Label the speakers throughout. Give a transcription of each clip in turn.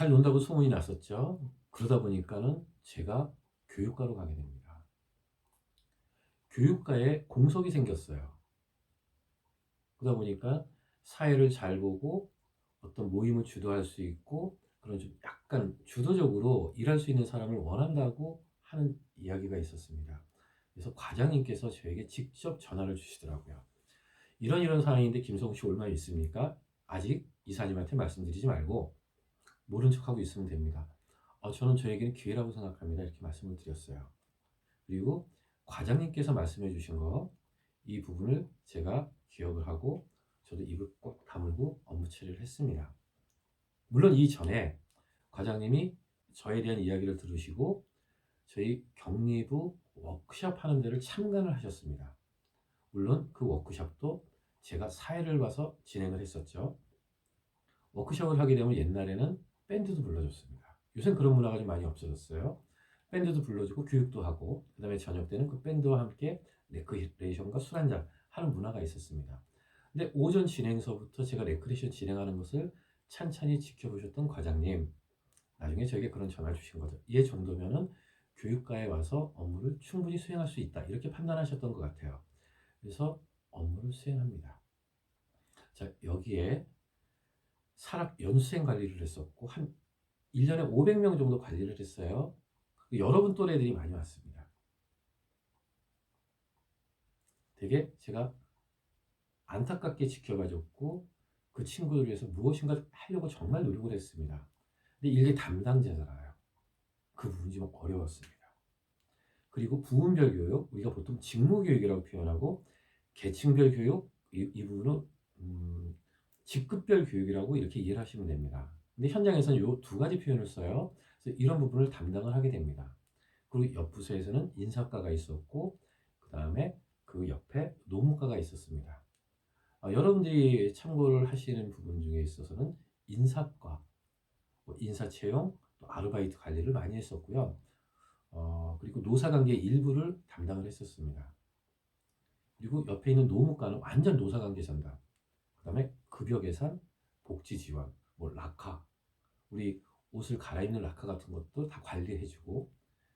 Speaker 1: 잘 논다고 소문이 났었죠. 그러다 보니까는 제가 교육과로 가게 됩니다. 교육과에 공석이 생겼어요. 그러다 보니까 사회를 잘 보고 어떤 모임을 주도할 수 있고 그런 좀 약간 주도적으로 일할 수 있는 사람을 원한다고 하는 이야기가 있었습니다. 그래서 과장님께서 저에게 직접 전화를 주시더라고요. 이런 이런 상황인데 김성우 씨 얼마 있습니까? 아직 이사님한테 말씀드리지 말고 모른 척하고 있으면 됩니다. 어, 저는 저에게는 기회라고 생각합니다. 이렇게 말씀을 드렸어요. 그리고 과장님께서 말씀해 주신 거 이 부분을 제가 기억을 하고 저도 입을 꼭 다물고 업무 처리를 했습니다. 물론 이전에 과장님이 저에 대한 이야기를 들으시고 저희 격리부 워크숍 하는 데를 참관을 하셨습니다. 물론 그 워크숍도 제가 사회를 봐서 진행을 했었죠. 워크숍을 하게 되면 옛날에는 밴드도 불러줬습니다. 요새는 그런 문화가 좀 많이 없어졌어요. 밴드도 불러주고 교육도 하고 그 다음에 저녁 때는 그 밴드와 함께 레크레이션과 술 한잔 하는 문화가 있었습니다. 근데 오전 진행서부터 제가 레크레이션 진행하는 것을 찬찬히 지켜보셨던 과장님 나중에 저에게 그런 전화를 주신 거죠. 이 정도면은 교육과에 와서 업무를 충분히 수행할 수 있다 이렇게 판단하셨던 것 같아요. 그래서 업무를 수행합니다. 자 여기에 사람 연수생 관리를 했었고 한 1년에 500명 정도 관리를 했어요. 여러분 또래들이 많이 왔습니다. 되게 제가 안타깝게 지켜봐줬고 그 친구들 위해서 무엇인가 하려고 정말 노력을 했습니다. 근데 일개 담당자잖아요. 그 부분이 좀 어려웠습니다. 그리고 부분별 교육, 우리가 보통 직무 교육이라고 표현하고 계층별 교육, 이, 이 부분은 음, 직급별 교육이라고 이렇게 이해를 하시면 됩니다. 근데 현장에서는 이 두 가지 표현을 써요. 그래서 이런 부분을 담당을 하게 됩니다. 그리고 옆 부서에서는 인사과가 있었고 그 다음에 그 옆에 노무과가 있었습니다. 어, 여러분들이 참고를 하시는 부분 중에 있어서는 인사과, 뭐 인사 채용, 또 아르바이트 관리를 많이 했었고요. 어, 그리고 노사관계 일부를 담당을 했었습니다. 그리고 옆에 있는 노무과는 완전 노사관계 전담. 그 다음에 급여 계산, 복지 지원, 뭐 라카, 우리 옷을 갈아입는 라카 같은 것도 다 관리해주고,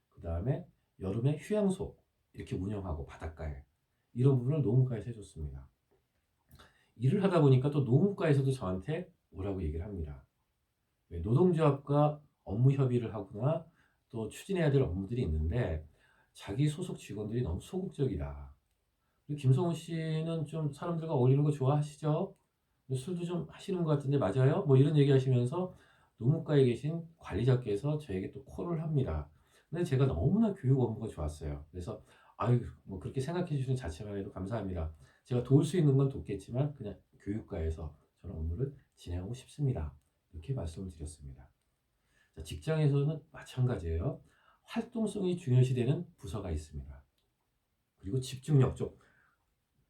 Speaker 1: 그 다음에 여름에 휴양소 이렇게 운영하고 바닷가에 이런 부분을 노무과에서 해줬습니다. 일을 하다 보니까 또 노무과에서도 저한테 오라고 얘기를 합니다. 노동조합과 업무 협의를 하거나 또 추진해야 될 업무들이 있는데 자기 소속 직원들이 너무 소극적이다. 김성훈 씨는 좀 사람들과 어울리는 거 좋아하시죠? 술도 좀 하시는 것 같은데 맞아요? 뭐 이런 얘기 하시면서 노무과에 계신 관리자께서 저에게 또 콜을 합니다. 근데 제가 너무나 교육 업무가 좋았어요. 그래서 아유 뭐 그렇게 생각해 주시는 자체만 해도 감사합니다. 제가 도울 수 있는 건 돕겠지만 그냥 교육과에서 저는 업무를 진행하고 싶습니다. 이렇게 말씀을 드렸습니다. 자, 직장에서는 마찬가지예요. 활동성이 중요시되는 부서가 있습니다. 그리고 집중력 좀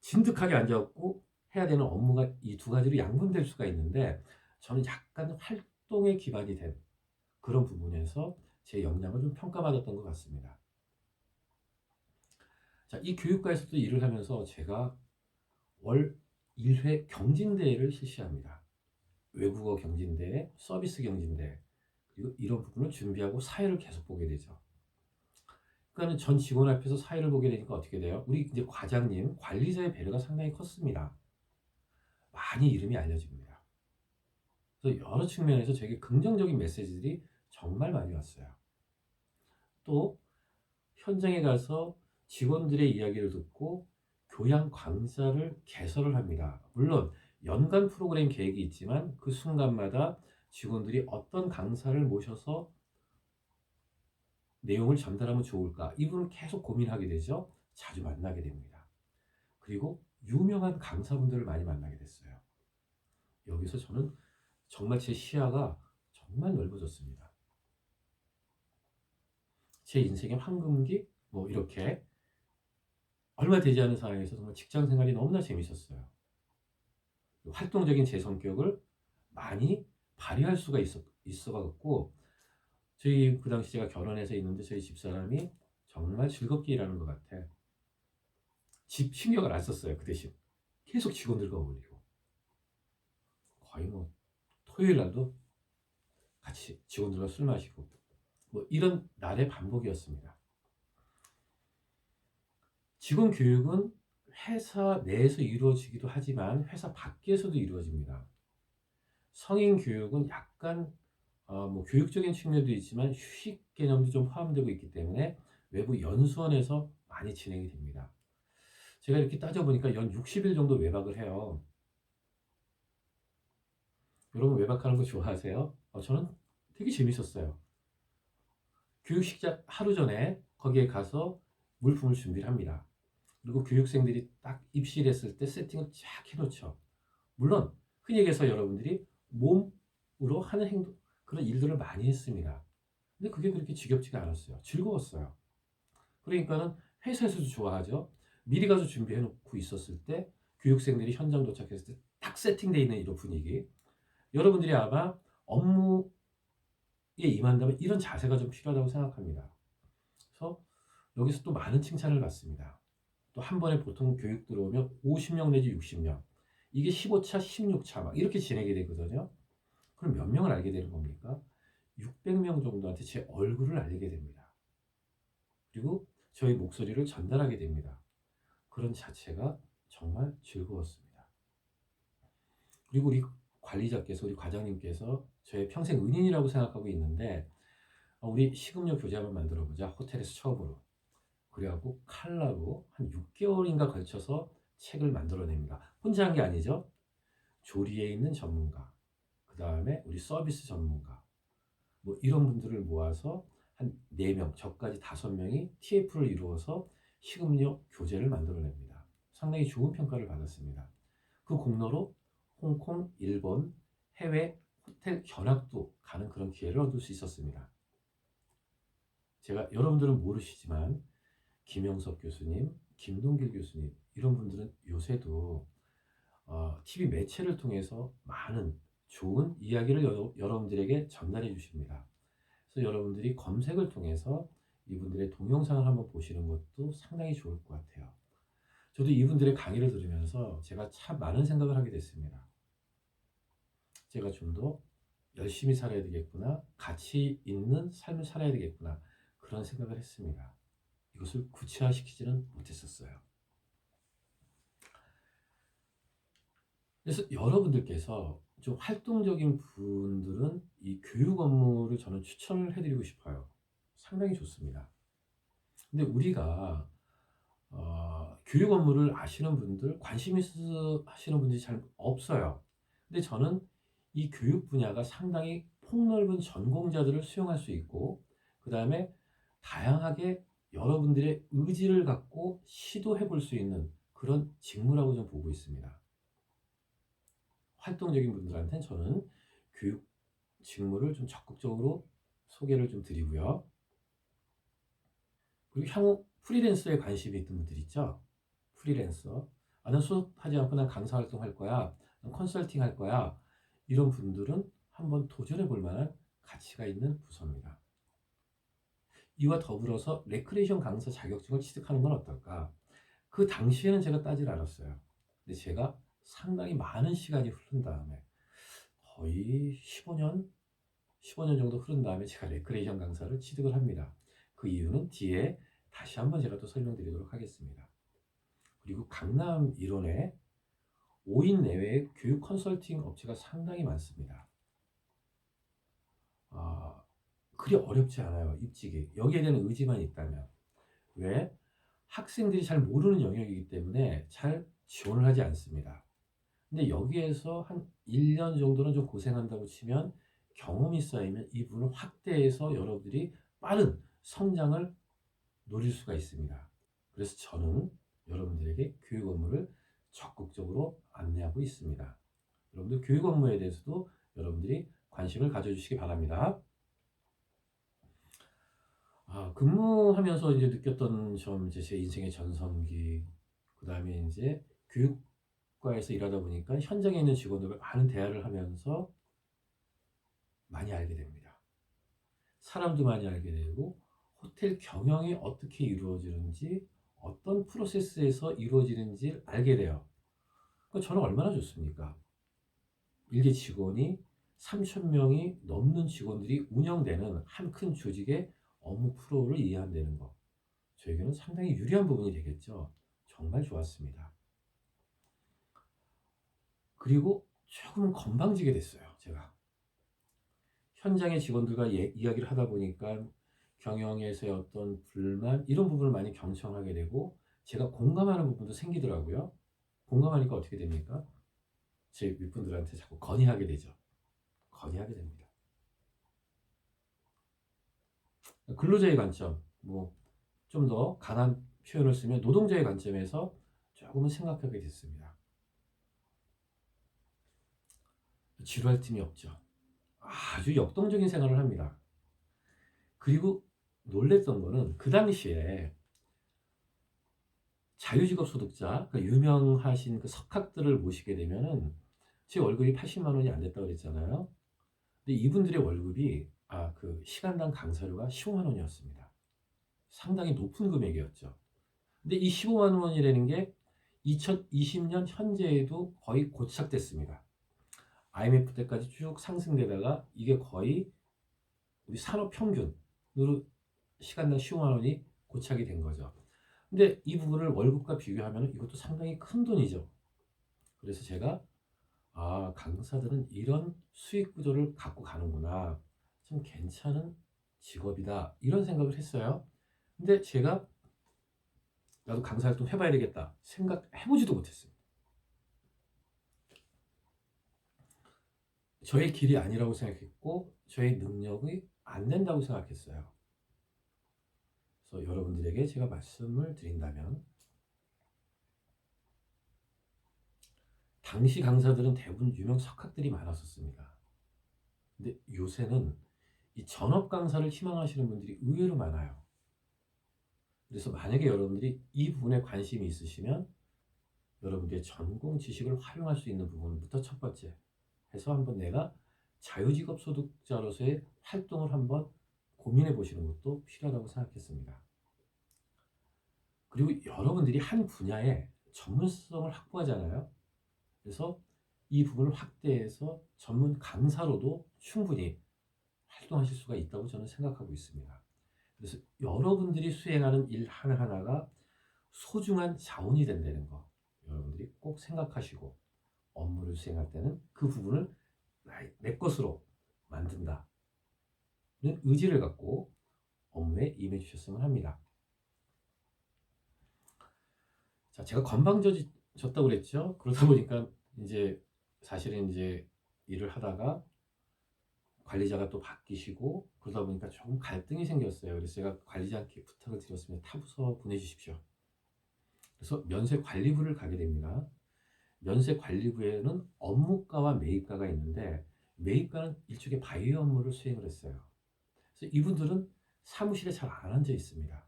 Speaker 1: 진득하게 앉아있고 해야 되는 업무가 이 두 가지로 양분될 수가 있는데 저는 약간 활동에 기반이 된 그런 부분에서 제 역량을 좀 평가받았던 것 같습니다. 자, 이 교육과에서도 일을 하면서 제가 월 1회 경진대회를 실시합니다. 외국어 경진대회, 서비스 경진대회, 그리고 이런 부분을 준비하고 사회를 계속 보게 되죠. 그러니까 전 직원 앞에서 사회를 보게 되니까 어떻게 돼요? 우리 이제 과장님, 관리자의 배려가 상당히 컸습니다. 많이 이름이 알려집니다. 그래서 여러 측면에서 되게 긍정적인 메시지들이 정말 많이 왔어요. 또 현장에 가서 직원들의 이야기를 듣고 교양 강좌를 개설을 합니다. 물론 연간 프로그램 계획이 있지만 그 순간마다 직원들이 어떤 강사를 모셔서 내용을 전달하면 좋을까 이 부분을 계속 고민하게 되죠. 자주 만나게 됩니다. 그리고 유명한 강사분들을 많이 만나게 됐어요. 여기서 저는 정말 제 시야가 정말 넓어졌습니다. 제 인생의 황금기 뭐 이렇게 얼마 되지 않은 상황에서 정말 직장 생활이 너무나 재밌었어요. 활동적인 제 성격을 많이 발휘할 수가 있어, 있어갖고, 저희 그 당시 제가 결혼해서 있는데 저희 집사람이 정말 즐겁게 일하는 것 같아. 집 신경을 안 썼어요, 그 대신. 계속 직원들과 어울리고. 거의 뭐, 토요일 날도 같이 직원들과 술 마시고 뭐 이런 날의 반복이었습니다. 직원 교육은 회사 내에서 이루어지기도 하지만 회사 밖에서도 이루어집니다. 성인 교육은 약간 어, 뭐 교육적인 측면도 있지만 휴식 개념도 좀 포함되고 있기 때문에 외부 연수원에서 많이 진행이 됩니다. 제가 이렇게 따져보니까 연 60일 정도 외박을 해요. 여러분 외박하는 거 좋아하세요? 어, 저는 되게 재밌었어요. 교육 시작 하루 전에 거기에 가서 물품을 준비를 합니다. 그리고 교육생들이 딱 입실했을 때 세팅을 쫙 해놓죠. 물론 흔히 얘기해서 여러분들이 몸으로 하는 행동 그런 일들을 많이 했습니다. 근데 그게 그렇게 지겹지가 않았어요. 즐거웠어요. 그러니까는 회사에서도 좋아하죠. 미리 가서 준비해 놓고 있었을 때 교육생들이 현장 도착했을 때 딱 세팅되어 있는 이런 분위기. 여러분들이 아마 업무에 임한다면 이런 자세가 좀 필요하다고 생각합니다. 그래서 여기서 또 많은 칭찬을 받습니다. 또 한 번에 보통 교육 들어오면 50명 내지 60명. 이게 15차, 16차 막 이렇게 진행이 되거든요. 그럼 몇 명을 알게 되는 겁니까? 600명 정도한테 제 얼굴을 알리게 됩니다. 그리고 저희 목소리를 전달하게 됩니다. 그런 자체가 정말 즐거웠습니다. 그리고 우리 관리자께서 우리 과장님께서 저의 평생 은인이라고 생각하고 있는데 어, 우리 식음료 교재 한번 만들어 보자 호텔에서 처음으로 그래갖고 칼라로 한 6개월인가 걸쳐서 책을 만들어냅니다. 혼자 한 게 아니죠. 조리에 있는 전문가, 그 다음에 우리 서비스 전문가, 뭐 이런 분들을 모아서 한 4명, 저까지 5명이 TF를 이루어서 식음료 교재를 만들어냅니다. 상당히 좋은 평가를 받았습니다. 그 공로로 홍콩, 일본, 해외 호텔 견학도 가는 그런 기회를 얻을 수 있었습니다. 제가 여러분들은 모르시지만 김영석 교수님, 김동길 교수님 이런 분들은 요새도 어, TV 매체를 통해서 많은 좋은 이야기를 여, 여러분들에게 전달해 주십니다. 그래서 여러분들이 검색을 통해서 이분들의 동영상을 한번 보시는 것도 상당히 좋을 것 같아요. 저도 이분들의 강의를 들으면서 제가 참 많은 생각을 하게 됐습니다. 제가 좀 더 열심히 살아야 되겠구나, 가치 있는 삶을 살아야 되겠구나, 그런 생각을 했습니다. 이것을 구체화시키지는 못했었어요. 그래서 여러분들께서 좀 활동적인 분들은 이 교육 업무를 저는 추천을 해드리고 싶어요. 상당히 좋습니다. 근데 우리가 어, 교육 업무를 아시는 분들, 관심 있어 하시는 분들이 잘 없어요. 근데 저는 이 교육 분야가 상당히 폭넓은 전공자들을 수용할 수 있고, 그 다음에 다양하게 여러분들의 의지를 갖고 시도해 볼 수 있는 그런 직무라고 좀 보고 있습니다. 활동적인 분들한테는 저는 교육 직무를 좀 적극적으로 소개를 좀 드리고요. 그리고 향후 프리랜서에 관심이 있던 분들 있죠? 프리랜서. 아, 난 수업하지 않고 난 강사 활동할 거야. 난 컨설팅 할 거야. 이런 분들은 한번 도전해 볼 만한 가치가 있는 부서입니다. 이와 더불어서 레크레이션 강사 자격증을 취득하는 건 어떨까? 그 당시에는 제가 따질 않았어요. 근데 제가 상당히 많은 시간이 흐른 다음에 거의 15년, 15년 정도 흐른 다음에 제가 레크레이션 강사를 취득을 합니다. 그 이유는 뒤에 다시 한번 제가 또 설명드리도록 하겠습니다. 그리고 강남 일원에 5인 내외의 교육 컨설팅 업체가 상당히 많습니다. 아, 그리 어렵지 않아요. 입직이. 여기에 대한 의지만 있다면. 왜? 학생들이 잘 모르는 영역이기 때문에 잘 지원을 하지 않습니다. 근데 여기에서 한 1년 정도는 좀 고생한다고 치면 경험이 쌓이면 이 부분을 확대해서 여러분들이 빠른 성장을 노릴 수가 있습니다. 그래서 저는 여러분들에게 교육 업무를 적극적으로 안내하고 있습니다. 여러분들 교육 업무에 대해서도 여러분들이 관심을 가져주시기 바랍니다. 아, 근무하면서 이제 느꼈던 점, 이제 제 인생의 전성기, 그 다음에 이제 교육과에서 일하다 보니까 현장에 있는 직원들과 많은 대화를 하면서 많이 알게 됩니다. 사람도 많이 알게 되고, 호텔 경영이 어떻게 이루어지는지, 어떤 프로세스에서 이루어지는지 알게 돼요. 그 저는 얼마나 좋습니까? 일개 직원이 3천 명이 넘는 직원들이 운영되는 한 큰 조직의 업무 프로를 이해한다는 거. 저에게는 상당히 유리한 부분이 되겠죠. 정말 좋았습니다. 그리고 조금은 건방지게 됐어요. 제가. 현장의 직원들과 예, 이야기를 하다 보니까 경영에서의 어떤 불만 이런 부분을 많이 경청하게 되고 제가 공감하는 부분도 생기더라고요. 공감하니까 어떻게 됩니까? 제 윗분들한테 자꾸 건의하게 되죠. 건의하게 됩니다. 근로자의 관점, 뭐 좀 더 강한 표현을 쓰면 노동자의 관점에서 조금은 생각하게 됐습니다. 지루할 틈이 없죠. 아주 역동적인 생활을 합니다. 그리고 놀랬던 거는 그 당시에 자유직업 소득자, 그 유명하신 그 석학들을 모시게 되면은 제 월급이 80만 원이 안 됐다고 그랬잖아요. 근데 이분들의 월급이 아, 그 시간당 강사료가 15만 원이었습니다. 상당히 높은 금액이었죠. 근데 이 15만 원이라는 게 2020년 현재에도 거의 고착됐습니다. IMF 때까지 쭉 상승되다가 이게 거의 우리 산업 평균으로 시간당 15만 원이 고착이 된 거죠. 근데 이 부분을 월급과 비교하면 이것도 상당히 큰 돈이죠. 그래서 제가 아, 강사들은 이런 수익 구조를 갖고 가는구나. 좀 괜찮은 직업이다. 이런 생각을 했어요. 근데 제가 나도 강사 활동 해봐야 되겠다. 생각해보지도 못했습니다. 저의 길이 아니라고 생각했고, 저의 능력이 안 된다고 생각했어요. 그래서 여러분들에게 제가 말씀을 드린다면, 당시 강사들은 대부분 유명 석학들이 많았었습니다. 근데 요새는 이 전업 강사를 희망하시는 분들이 의외로 많아요. 그래서 만약에 여러분들이 이 부분에 관심이 있으시면 여러분들의 전공 지식을 활용할 수 있는 부분부터 첫 번째 해서 한번 내가 자유직업 소득자로서의 활동을 한번 고민해 보시는 것도 필요하다고 생각했습니다. 그리고 여러분들이 한 분야에 전문성을 확보하잖아요. 그래서 이 부분을 확대해서 전문 강사로도 충분히 활동하실 수가 있다고 저는 생각하고 있습니다. 그래서 여러분들이 수행하는 일 하나하나가 소중한 자원이 된다는 거 여러분들이 꼭 생각하시고 업무를 수행할 때는 그 부분을 내 것으로 만든다는 의지를 갖고 업무에 임해 주셨으면 합니다. 자, 제가 건방져졌다고 그랬죠. 그러다 보니까 이제 사실은 이제 일을 하다가 관리자가 또 바뀌시고 그러다 보니까 조금 갈등이 생겼어요. 그래서 제가 관리자한테 부탁을 드렸습니다. 타부서 보내주십시오. 그래서 면세 관리부를 가게 됩니다. 면세 관리부에는 업무과와 매입과가 있는데 매입과는 일종의 바이오 업무를 수행을 했어요. 그래서 이분들은 사무실에 잘 안 앉아 있습니다.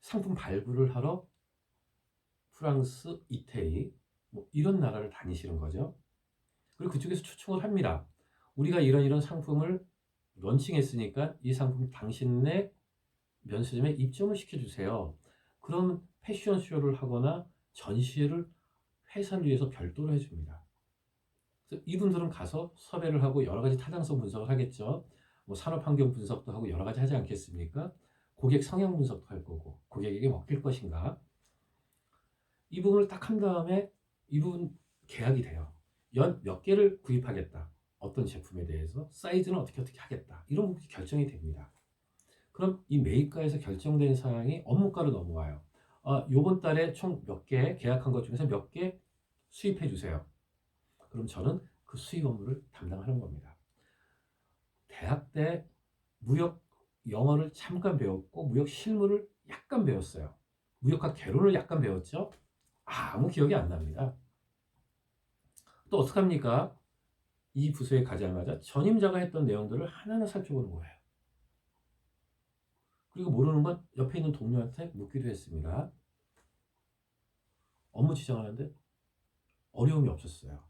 Speaker 1: 상품 발굴을 하러 프랑스, 이태리 뭐 이런 나라를 다니시는 거죠. 그리고 그쪽에서 초청을 합니다. 우리가 이런 이런 상품을 런칭했으니까 이 상품 당신네 면세점에 입점을 시켜주세요. 그럼 패션쇼를 하거나 전시회를 회사를 위해서 별도로 해줍니다. 그래서 이분들은 가서 섭외를 하고 여러 가지 타당성 분석을 하겠죠. 뭐 산업 환경 분석도 하고 여러 가지 하지 않겠습니까? 고객 성향 분석도 할 거고 고객에게 먹힐 것인가 이 부분을 딱 한 다음에 이 부분 계약이 돼요. 연 몇 개를 구입하겠다. 어떤 제품에 대해서 사이즈는 어떻게 어떻게 하겠다. 이런 부분이 결정이 됩니다. 그럼 이 매입가에서 결정된 사항이 업무가로 넘어와요. 아, 요번 달에 총 몇 개 계약한 것 중에서 몇 개 수입해 주세요. 그럼 저는 그 수입 업무를 담당하는 겁니다. 대학 때 무역 영어를 잠깐 배웠고 무역 실무를 약간 배웠어요. 무역학 개론을 약간 배웠죠. 아무 기억이 안 납니다. 또 어떡합니까? 이 부서에 가자마자 전임자가 했던 내용들을 하나하나 살펴보는 거예요. 그리고 모르는 건 옆에 있는 동료한테 묻기도 했습니다. 업무 지정하는데 어려움이 없었어요.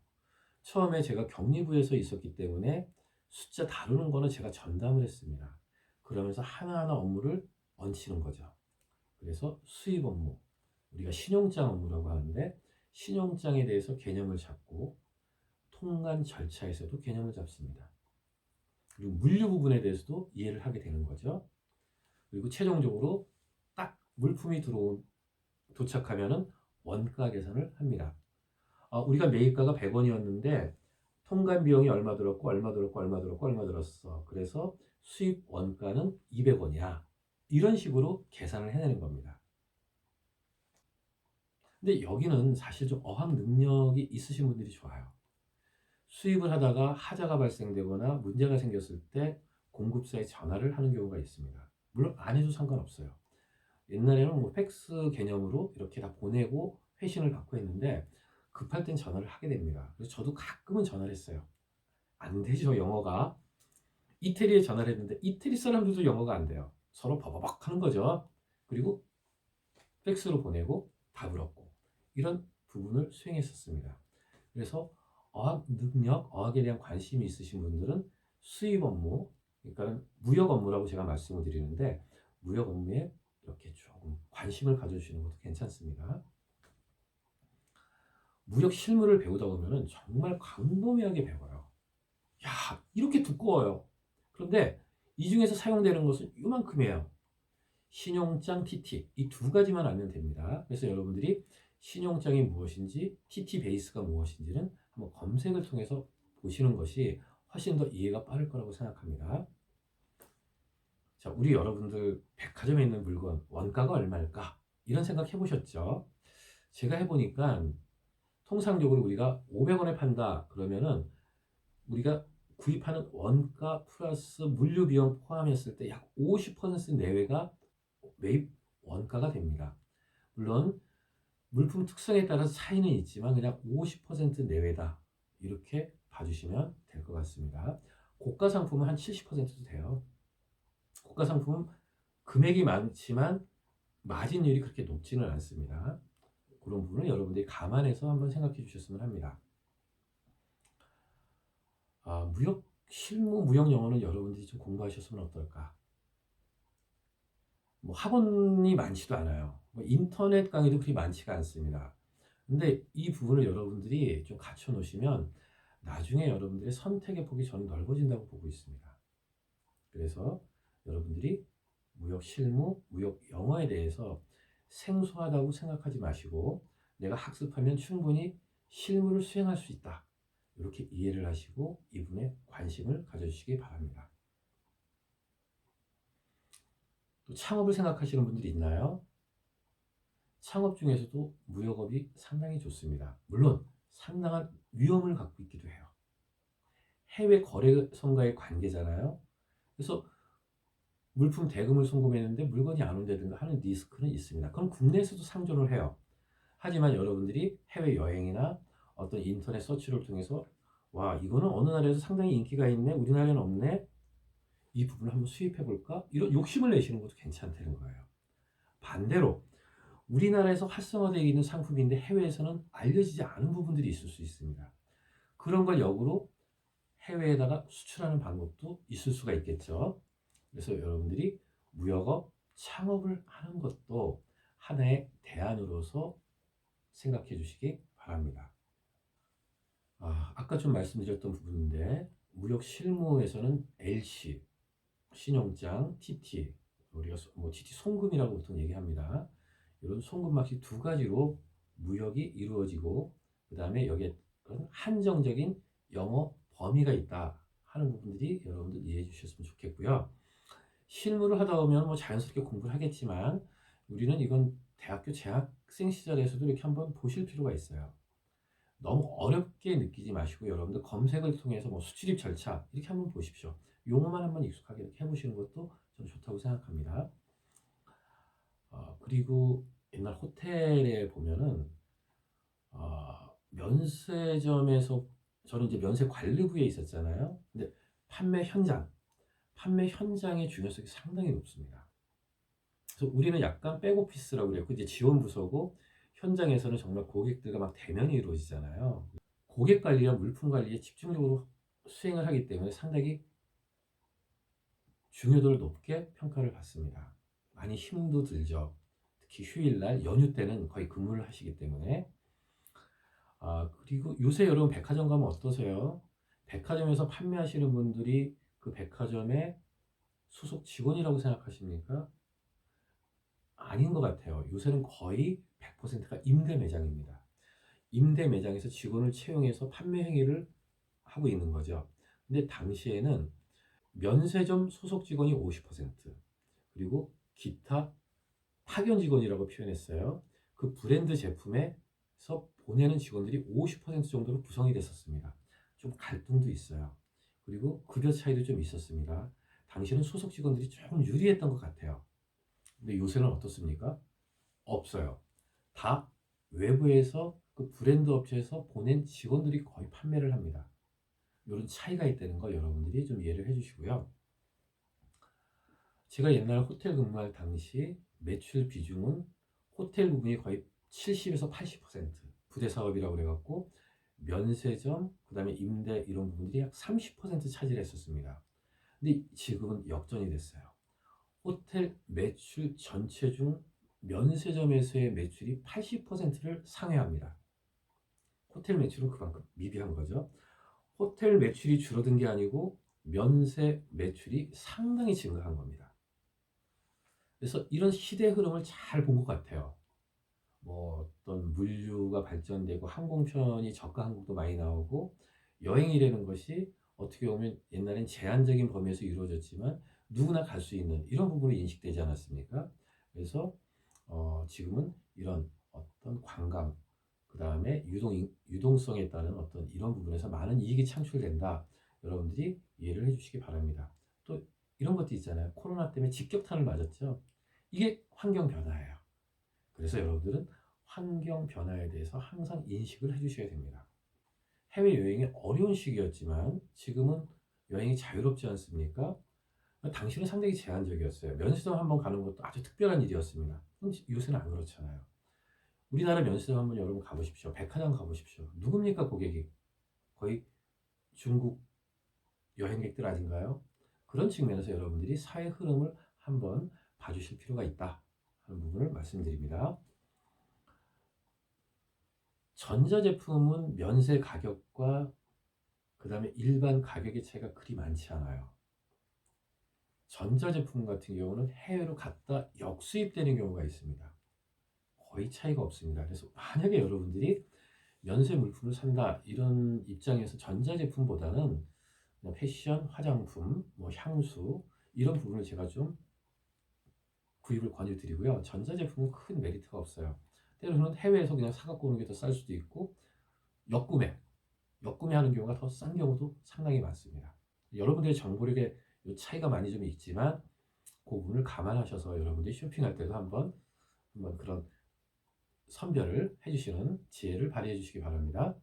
Speaker 1: 처음에 제가 격리부에서 있었기 때문에 숫자 다루는 거는 제가 전담을 했습니다. 그러면서 하나하나 업무를 얹히는 거죠. 그래서 수입 업무, 우리가 신용장 업무라고 하는데 신용장에 대해서 개념을 잡고 통관 절차에서도 개념을 잡습니다. 그리고 물류 부분에 대해서도 이해를 하게 되는 거죠. 그리고 최종적으로 딱 물품이 들어온 도착하면은 원가 계산을 합니다. 아, 우리가 매입가가 100원이었는데 통관 비용이 얼마 들었고 얼마 들었고 얼마 들었고 얼마 들었어. 그래서 수입 원가는 200원이야. 이런 식으로 계산을 해내는 겁니다. 근데 여기는 사실 좀 어학 능력이 있으신 분들이 좋아요. 수입을 하다가 하자가 발생되거나 문제가 생겼을 때 공급사에 전화를 하는 경우가 있습니다. 물론 안 해도 상관없어요. 옛날에는 뭐 팩스 개념으로 이렇게 다 보내고 회신을 받고 했는데 급할 땐 전화를 하게 됩니다. 그래서 저도 가끔은 전화를 했어요. 안 되죠, 영어가. 이태리에 전화를 했는데 이태리 사람들도 영어가 안 돼요. 서로 버버벅 하는 거죠. 그리고 팩스로 보내고 답을 얻고 이런 부분을 수행했었습니다. 그래서 어학 능력, 어학에 대한 관심이 있으신 분들은 수입 업무, 그러니까 무역 업무라고 제가 말씀을 드리는데 무역 업무에 이렇게 조금 관심을 가져주시는 것도 괜찮습니다. 무역 실무를 배우다 보면은 정말 광범위하게 배워요. 야, 이렇게 두꺼워요. 그런데 이 중에서 사용되는 것은 이만큼이에요. 신용장, TT 이 두 가지만 알면 됩니다. 그래서 여러분들이 신용장이 무엇인지, TT 베이스가 무엇인지는 한번 검색을 통해서 보시는 것이 훨씬 더 이해가 빠를 거라고 생각합니다. 자, 우리 여러분들 백화점에 있는 물건 원가가 얼마일까? 이런 생각 해보셨죠? 제가 해보니까 통상적으로 우리가 500원에 판다 그러면은 우리가 구입하는 원가 플러스 물류 비용 포함했을 때 약 50% 내외가 매입 원가가 됩니다. 물론 물품 특성에 따라서 차이는 있지만 그냥 50% 내외다 이렇게 봐주시면 될 것 같습니다. 고가 상품은 한 70%도 돼요. 고가 상품은 금액이 많지만 마진율이 그렇게 높지는 않습니다. 그런 부분을 여러분들이 감안해서 한번 생각해 주셨으면 합니다. 아, 무역 실무 무역 영어는 여러분들이 좀 공부하셨으면 어떨까? 뭐 학원이 많지도 않아요. 뭐 인터넷 강의도 그리 많지가 않습니다. 근데 이 부분을 여러분들이 좀 갖춰 놓으시면 나중에 여러분들의 선택의 폭이 저는 넓어진다고 보고 있습니다. 그래서 여러분들이 무역 실무, 무역 영어에 대해서 생소하다고 생각하지 마시고 내가 학습하면 충분히 실무를 수행할 수 있다. 이렇게 이해를 하시고 이분에 관심을 가져주시기 바랍니다. 또 창업을 생각하시는 분들이 있나요? 창업 중에서도 무역업이 상당히 좋습니다. 물론 상당한 위험을 갖고 있기도 해요. 해외 거래선과의 관계잖아요. 그래서 물품 대금을 송금했는데 물건이 안 온다든가 하는 리스크는 있습니다. 그럼 국내에서도 상존을 해요. 하지만 여러분들이 해외 여행이나 어떤 인터넷 서치를 통해서 와 이거는 어느 나라에서 상당히 인기가 있네 우리나라에는 없네 이 부분을 한번 수입해 볼까 이런 욕심을 내시는 것도 괜찮다는 거예요. 반대로 우리나라에서 활성화되어 있는 상품인데 해외에서는 알려지지 않은 부분들이 있을 수 있습니다. 그런 걸 역으로 해외에다가 수출하는 방법도 있을 수가 있겠죠. 그래서 여러분들이 무역업 창업을 하는 것도 하나의 대안으로서 생각해 주시기 바랍니다. 아, 아까 좀 말씀드렸던 부분인데 무역 실무에서는 LC, 신용장, TT, 우리가 뭐 TT 송금이라고 보통 얘기합니다. 이런 송금 방식 두 가지로 무역이 이루어지고 그 다음에 여기에 한정적인 영어 범위가 있다 하는 부분들이 여러분들 이해해 주셨으면 좋겠고요. 실무를 하다 보면 뭐 자연스럽게 공부를 하겠지만 우리는 이건 대학교 재학생 시절에서도 이렇게 한번 보실 필요가 있어요. 너무 어렵게 느끼지 마시고 여러분들 검색을 통해서 뭐 수출입 절차 이렇게 한번 보십시오. 용어만 한번 익숙하게 해보시는 것도 좀 좋다고 생각합니다. 어, 그리고 옛날 호텔에 보면은 어, 면세점에서 저는 이제 면세 관리부에 있었잖아요. 근데 판매 현장, 판매 현장의 중요성이 상당히 높습니다. 그래서 우리는 약간 백오피스라고 그래요. 이제 지원 부서고 현장에서는 정말 고객들과 막 대면이 이루어지잖아요. 고객 관리와 물품 관리에 집중적으로 수행을 하기 때문에 상당히 중요도를 높게 평가를 받습니다. 많이 힘도 들죠. 특히 휴일날, 연휴 때는 거의 근무를 하시기 때문에 아, 그리고 요새 여러분 백화점 가면 어떠세요? 백화점에서 판매하시는 분들이 그 백화점의 소속 직원이라고 생각하십니까? 아닌 것 같아요. 요새는 거의 100%가 임대 매장입니다. 임대 매장에서 직원을 채용해서 판매 행위를 하고 있는 거죠. 근데 당시에는 면세점 소속 직원이 50% 그리고 기타 파견 직원이라고 표현했어요. 그 브랜드 제품에서 보내는 직원들이 50% 정도로 구성이 됐었습니다. 좀 갈등도 있어요. 그리고 급여 차이도 좀 있었습니다. 당시에는 소속 직원들이 조금 유리했던 것 같아요. 근데 요새는 어떻습니까? 없어요. 다 외부에서 그 브랜드 업체에서 보낸 직원들이 거의 판매를 합니다. 이런 차이가 있다는 거 여러분들이 좀 이해를 해주시고요. 제가 옛날 호텔 근무할 당시 매출 비중은 호텔 부분이 거의 70에서 80% 부대 사업이라고 그래갖고 면세점 그다음에 임대 이런 부분들이 약 30% 차지했었습니다. 근데 지금은 역전이 됐어요. 호텔 매출 전체 중 면세점에서의 매출이 80%를 상회합니다. 호텔 매출은 그만큼 미비한 거죠. 호텔 매출이 줄어든 게 아니고 면세 매출이 상당히 증가한 겁니다. 그래서 이런 시대 흐름을 잘 본 것 같아요. 뭐 어떤 물류가 발전되고 항공편이 저가 항공도 많이 나오고 여행이라는 것이 어떻게 보면 옛날엔 제한적인 범위에서 이루어졌지만 누구나 갈 수 있는 이런 부분이 인식되지 않았습니까? 그래서 어, 지금은 이런 어떤 관광 그 다음에 유동 유동성에 따른 어떤 이런 부분에서 많은 이익이 창출된다. 여러분들이 이해를 해주시기 바랍니다. 또 이런 것도 있잖아요. 코로나 때문에 직격탄을 맞았죠. 이게 환경 변화예요. 그래서 여러분들은 환경 변화에 대해서 항상 인식을 해주셔야 됩니다. 해외 여행이 어려운 시기였지만 지금은 여행이 자유롭지 않습니까? 당시는 상당히 제한적이었어요. 면세점 한번 가는 것도 아주 특별한 일이었습니다. 요새는 안 그렇잖아요. 우리나라 면세점 한번 여러분 가보십시오. 백화점 가보십시오. 누굽니까 고객이? 거의 중국 여행객들 아닌가요? 그런 측면에서 여러분들이 사회 흐름을 한번 봐주실 필요가 있다 하는 부분을 말씀드립니다. 전자제품은 면세 가격과 그 다음에 일반 가격의 차이가 그리 많지 않아요. 전자제품 같은 경우는 해외로 갖다 역수입되는 경우가 있습니다. 거의 차이가 없습니다. 그래서 만약에 여러분들이 면세 물품을 산다 이런 입장에서 전자제품보다는 뭐 패션, 화장품, 뭐 향수 이런 부분을 제가 좀 구입을 권유드리고요. 전자제품은 큰 메리트가 없어요. 때로는 해외에서 그냥 사갖고 오는 게 더 쌀 수도 있고 역구매, 역구매하는 경우가 더 싼 경우도 상당히 많습니다. 여러분들의 정보력에 차이가 많이 좀 있지만 그 부분을 감안하셔서 여러분들이 쇼핑할 때도 한번 한번 그런 선별을 해주시는 지혜를 발휘해 주시기 바랍니다.